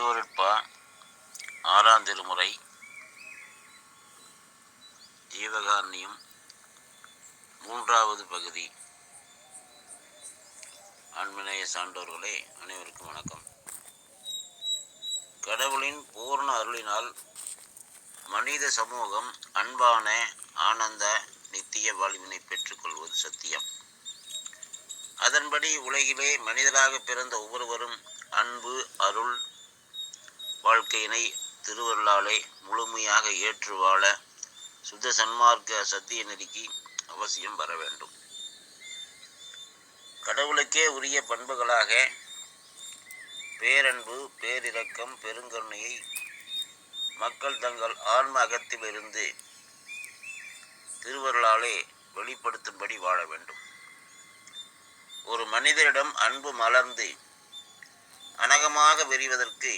திருவருட்பா ஆறாம் திருமுறை ஜீவகாரணியம் மூன்றாவது பகுதி. அன்பினைய சான்றோர்களே அனைவருக்கும் வணக்கம். கடவுளின் பூர்ண அருளினால் மனித சமூகம் அன்பான ஆனந்த நித்திய வாழ்வினை பெற்றுக்கொள்வது சத்தியம். அதன்படி உலகிலே மனிதராக பிறந்த ஒவ்வொருவரும் அன்பு அருள் வாழ்க்கையினை திருவருளாலே முழுமையாக ஏற்று வாழ சுத்த சன்மார்க்க சத்திய நெறிக்கு அவசியம் வர வேண்டும். கடவுளுக்கே உரிய பண்புகளாக பேரன்பு பேரிரக்கம் பெருங்கருணையை மக்கள் தங்கள் ஆன்ம அகத்திலிருந்து திருவருளாலே வெளிப்படுத்தும்படி வாழ வேண்டும். ஒரு மனிதரிடம் அன்பு மலர்ந்து அனகமாக விரிவதற்கு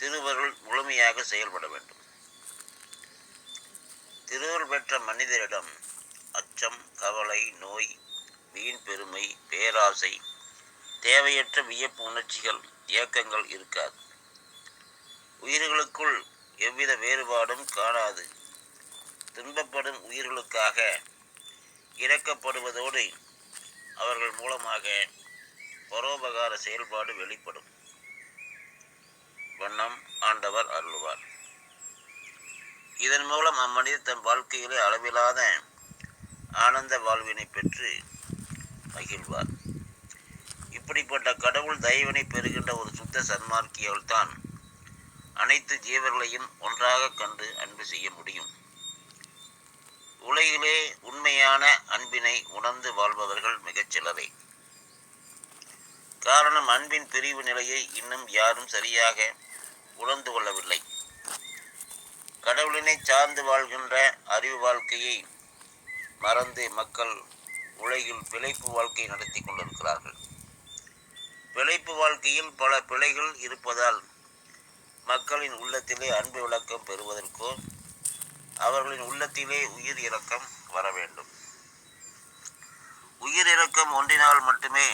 திருவருள் முழுமையாக செயல்பட வேண்டும். திருவருள் பெற்ற மனிதரிடம் அச்சம் கவலை நோய் வீண் பெருமை பேராசை தேவையற்ற வியப்பு உணர்ச்சிகள் ஏக்கங்கள் இருக்காது. உயிர்களுக்குள் எவ்வித வேறுபாடும் காணாது. துன்பப்படும் உயிர்களுக்காக இறக்கப்படுவதோடு அவர்கள் மூலமாக பரோபகார செயல்பாடு வெளிப்படும். வண்ணம் ஆண்டவர் அருள்வார். இதன் மூலம் அம்மனிதர் தன் வாழ்க்கையிலே அளவிலாத ஆனந்த வாழ்வினை பெற்று மகிழ்வார். இப்படிப்பட்ட கடவுள் தயவினை பெறுகின்ற ஒரு சுத்த சன்மார்க்கியால்தான் அனைத்து ஜீவர்களையும் ஒன்றாக கண்டு அன்பு செய்ய முடியும். உலகிலே உண்மையான அன்பினை உணர்ந்து வாழ்பவர்கள் மிகச்சிலவே காரணம் அன்பின் பிரிவு நிலையை இன்னும் யாரும் சரியாக உணர்ந்து கொள்ளவில்லை. கடவுளினை சார்ந்து வாழ்கின்ற அறிவு வாழ்க்கையை மறந்து மக்கள் உலகில் பிழைப்பு வாழ்க்கை நடத்தி கொண்டிருக்கிறார்கள். பிழைப்பு வாழ்க்கையில் பல பிழைகள் இருப்பதால் மக்களின் உள்ளத்திலே அன்பு விளக்கம் பெறுவதற்கோ அவர்களின் உள்ளத்திலே உயிர் இறக்கம் வர வேண்டும். உயிர் இறக்கம் ஒன்றினால் மட்டுமே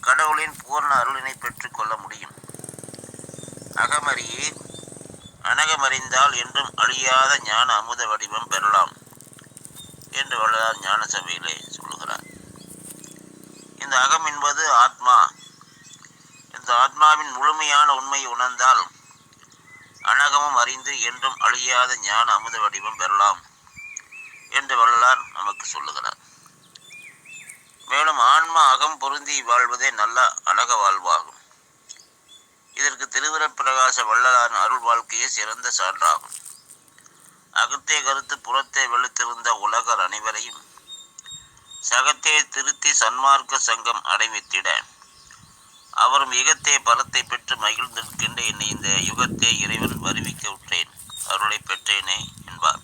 கடவுளின் பூர்ண அருளினை பெற்றுக்கொள்ள முடியும். அகமறியே அனகமறிந்தால் என்றும் அழியாத ஞான அமுத வடிவம் பெறலாம் என்று வள்ளலார் ஞான சபையிலே சொல்லுகிறார். இந்த அகம் என்பது ஆத்மா. இந்த ஆத்மாவின் முழுமையான உண்மையை உணர்ந்தால் அனகமும் அறிந்து என்றும் அழியாத ஞான அமுத வடிவம் பெறலாம் என்று வள்ளலார் நமக்கு சொல்லுகிறார். மேலும் ஆன்மா அகம் பொருந்தி வாழ்வதே நல்ல அழக வாழ்வாகும். இதற்கு திருவிரப்பிரகாச வள்ளலாரின் அருள் வாழ்க்கையே சிறந்த சான்றாகும். அகத்தே கருத்து புறத்தே வெளுத்திருந்த உலகர் அனைவரையும் சகத்தே திருத்தி சன்மார்க்க சங்கம் அடைவித்திட. அவரும் யுகத்தே பரத்தை பெற்று மகிழ்ந்திருக்கின்ற என்னை இந்த யுகத்தே இறைவன் வருவிக்க விட்டேன். அருளை பெற்றேனே என்பார்.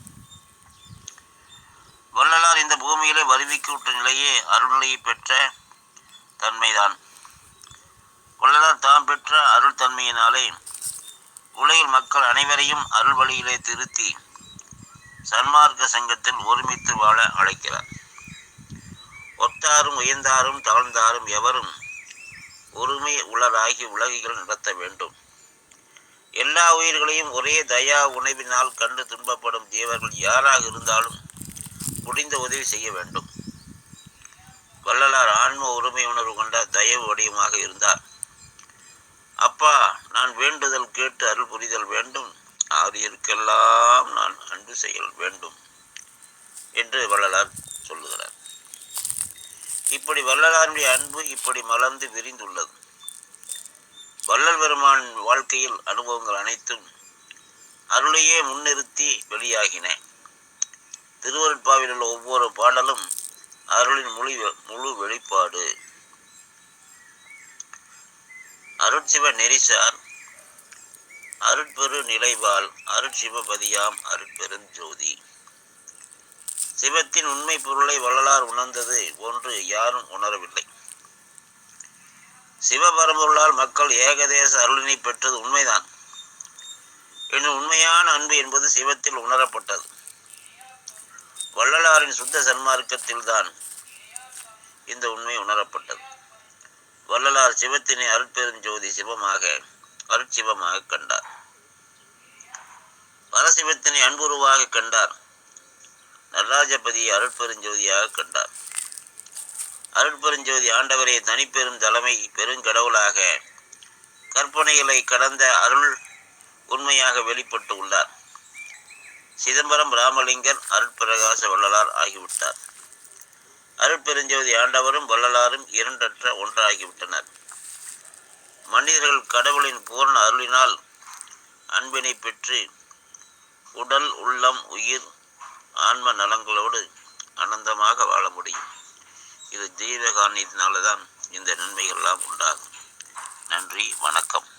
வள்ளலார் இந்த பூமியிலே வருவிக்க விட்ட நிலையே அருள்நிலையை பெற்ற தன்மைதான். வள்ளலார் தாம் பெற்ற அருள் தன்மையினாலே உலகில் மக்கள் அனைவரையும் அருள் வழியிலே திருத்தி சன்மார்க்க சங்கத்தில் ஒருமித்து வாழ அழைக்கிறார். ஒத்தாரும் உயர்ந்தாரும் தாழ்ந்தாரும் எவரும் ஒருமை உளராகி உலகிகள் நடத்த வேண்டும். எல்லா உயிர்களையும் ஒரே தயா உணவினால் கண்டு துன்பப்படும் தேவர்கள் யாராக இருந்தாலும் முடிந்த உதவி செய்ய வேண்டும். வள்ளலார் ஆன்ம உரிமை உணர்வு கொண்ட தயவு வடிவமாக இருந்தார். அப்பா நான் வேண்டுதல் கேட்டு அருள் புரிதல் வேண்டும். ஆரியருக்கெல்லாம் நான் அன்பு செயல் வேண்டும் என்று வள்ளலார் சொல்லுகிறார். இப்படி வள்ளலாருடைய அன்பு இப்படி மலர்ந்து விரிந்துள்ளது. வள்ளல் பெருமான் வாழ்க்கையில் அனுபவங்கள் அனைத்தும் அருளையே முன்னிறுத்தி வெளியாகின. திருவருட்பாவில் உள்ள ஒவ்வொரு பாடலும் அருளின் மொழி முழு வெளிப்பாடு. அருட்சிவ நெரிசார் அருட்பெரு நிலைவாள் அருட்சிவபதியாம் அருட்பெருஞ்சோதி. சிவத்தின் உண்மை பொருளை வள்ளலார் உணர்ந்தது ஒன்று யாரும் உணரவில்லை. சிவபரம்பொருளால் மக்கள் ஏகதேச அருளினை பெற்றது உண்மைதான். என்னும் உண்மையான அன்பு என்பது சிவத்தில் உணரப்பட்டது. வள்ளலாரின் சுத்த சன்மார்க்கத்தில்தான் இந்த உண்மை உணரப்பட்டது. வள்ளலார் சிவத்தினை அருட்பெருஞ்சோதி சிவமாக அருட்சிவமாக கண்டார். பரசிவத்தினை அன்புருவாக கண்டார். நடராஜபதியை அருட்பெருஞ்சோதியாக கண்டார். அருட்பெருஞ்சோதி ஆண்டவரே தனிப்பெரும் தலைமை பெருங்கடவுளாக கற்பனைகளை கடந்த அருள் உண்மையாக வெளிப்பட்டு உள்ளார். சிதம்பரம் ராமலிங்கர் அருட்பிரகாச வள்ளலார் ஆகிவிட்டார். அருட்பெருஞ்சோதி ஆண்டவரும் வள்ளலாரும் இரண்டற்ற ஒன்றாகிவிட்டனர். மனிதர்கள் கடவுளின் பூர்ண அருளினால் அன்பினை பெற்று உடல் உள்ளம் உயிர் ஆன்ம நலங்களோடு ஆனந்தமாக வாழ முடியும். இது தெய்வ காரணியத்தினால்தான் இந்த நன்மைகள்லாம் உண்டாகும். நன்றி வணக்கம்.